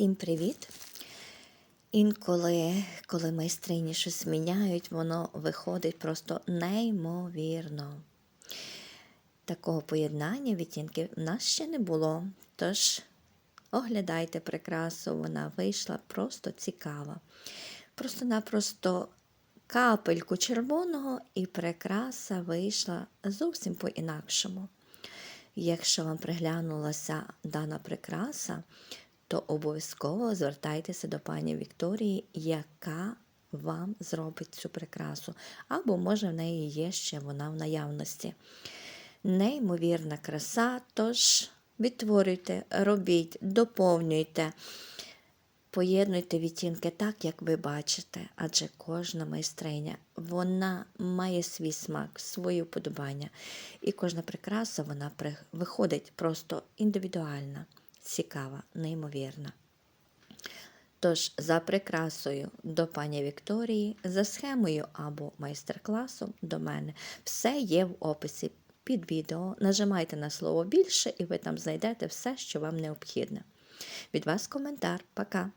Всім привіт! Інколи, коли майстрині щось міняють, воно виходить просто неймовірно. Такого поєднання відтінків в нас ще не було. Тож оглядайте прикрасу, вона вийшла просто цікава. Просто-напросто капельку червоного і прикраса вийшла зовсім по-інакшому. Якщо вам приглянулася дана прикраса, то обов'язково звертайтеся до пані Вікторії, яка вам зробить цю прикрасу. Або, може, в неї є ще вона в наявності. Неймовірна краса, тож відтворюйте, робіть, доповнюйте. Поєднуйте відтінки так, як ви бачите, адже кожна майстриня вона має свій смак, свої вподобання. І кожна прикраса вона виходить просто індивідуальна, цікава, неймовірна. Тож за прикрасою до пані Вікторії, за схемою або майстер-класом до мене все є в описі під відео. Нажимайте на слово більше, і ви там знайдете все, що вам необхідне. Від вас коментар. Пока!